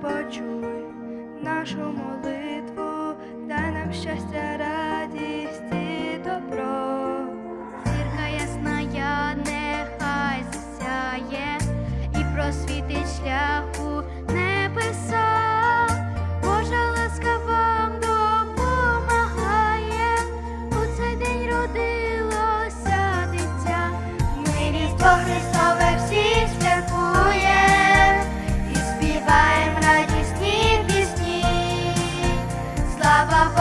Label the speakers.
Speaker 1: почуй нашу молитву, дай нам щастя, радість і добро,
Speaker 2: зірка ясна, я нехай засяє і просвітить шлях.
Speaker 1: ba ba ba.